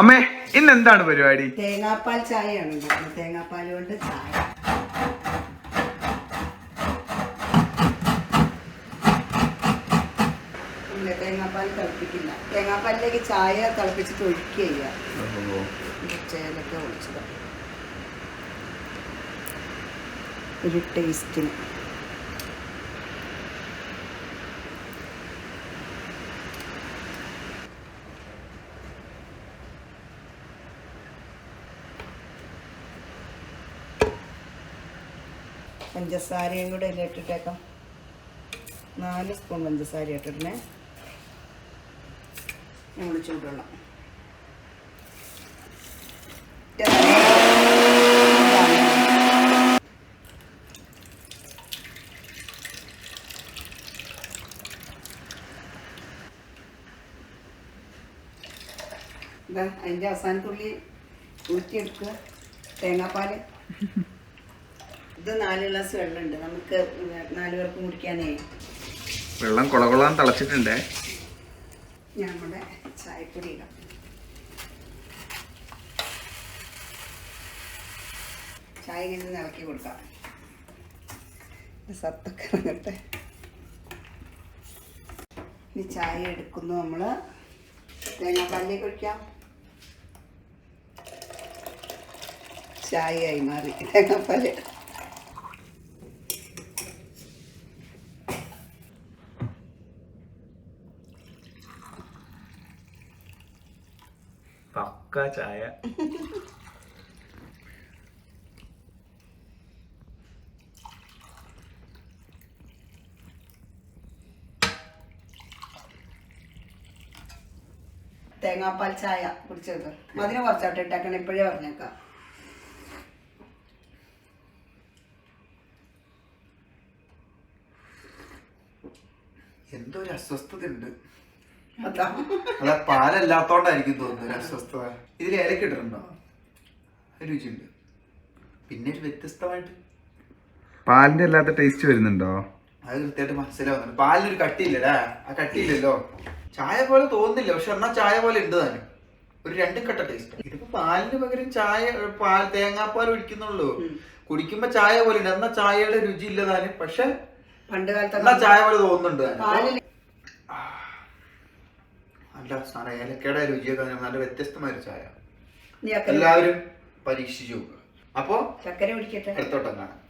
അമ്മേ ഇന്ന് എന്താണ് പരിപാടി? തേങ്ങാപ്പാൽ ചായയാണ് ഉണ്ടാക്കുന്നത്. തേങ്ങാപ്പാൽ കൊണ്ട് ചായ. ഇല്ല തേങ്ങാപ്പാൽ തിളപ്പിക്കില്ല. തേങ്ങാപ്പാലിലേക്ക് ചായ തിളപ്പിച്ചിട്ട് ഒഴിക്കുക ചേലൊക്കെ ഒഴിച്ചതാണ് ഒഴിച്ചത് ഒരു ടേസ്റ്റിന് പഞ്ചസാരയും കൂടെ ഇതിൽ ഇട്ടിട്ടേക്കാം. നാല് സ്പൂൺ പഞ്ചസാര ഇട്ടിട്ടേ നമ്മൾ ചൂടുവെള്ളം അതിന്റെ അവസാനത്തുള്ളി ഊറ്റിയെടുക്കുക തേങ്ങാപ്പാൽ ഇത് നാല് ഗ്ലാസ് വെള്ളമുണ്ട്. നമുക്ക് നാല് പേർക്ക് കുടിക്കാനേ. വെള്ളം കുളകുളാൻ തിളച്ചിട്ടുണ്ടേ. നമ്മുടെ ചായപ്പൊടി ഇടാം. ചായ ഇങ്ങനെ ഇളക്കി കൊടുക്കാം. സത്തൊക്കെ ഇറങ്ങട്ടെ. ഇനി ചായ എടുക്കുന്നു നമ്മൾ തേങ്ങാപ്പാലിലേക്ക് ഒഴിക്കാം. ചായയായി മാറി. തേങ്ങാപ്പാൽ. പക്ക ചായ. തേങ്ങാപ്പാൽ ചായ കുടിച്ചത്. മതിന് കുറച്ചോട്ടെ ഇട്ടാക്കണം ഇപ്പോഴേ പറഞ്ഞേക്കാം. എന്തോ ഒരു അസ്വസ്ഥത ഉണ്ട് അതാ. അതാ പാലല്ലാത്തോണ്ടായിരിക്കും തോന്നുന്നത് അസ്വസ്ഥത. ഇതിൽ ഏലക്ക ഇട്ടിട്ടുണ്ടോ? രുചിയുണ്ട്. പിന്നെ ഒരു വ്യത്യസ്തമായിട്ട്. പാലിന്റെ അല്ലാത്ത ടേസ്റ്റ് വരുന്നുണ്ടോ? അത് കൃത്യമായിട്ട് മനസ്സിലാവുന്നുണ്ട് പാലിനൊരു കട്ടിയില്ലടാ ആ കട്ടിയില്ലല്ലോ. ചായ പോലെ തോന്നുന്നില്ല. പക്ഷെ എന്നാ ചായ പോലെ ഉണ്ട് തന്നെ ഒരു രണ്ടും കട്ട ടേസ്റ്റ് ഇതിപ്പോ പാലിന് പകരം ചായ പാൽ തേങ്ങാപ്പാൽ ഒഴിക്കുന്നുള്ളൂ. കുടിക്കുമ്പോ ചായ പോലെ ഉണ്ട്. എന്നാ ചായയുടെ രുചി ഇല്ല താനും. പക്ഷെ പണ്ട് കാലത്ത് എന്നാ ചായ പോലെ തോന്നുന്നുണ്ട് താനും. നല്ല സാധനം ഏലക്കയുടെ രുചിയൊക്കെ നല്ല വ്യത്യസ്തമായ ഒരു ചായ. എല്ലാവരും പരീക്ഷിച്ചു നോക്കുക അപ്പോ ചക്കര പിടിക്കട്ടെ അടുത്തോട്ടം കാണാം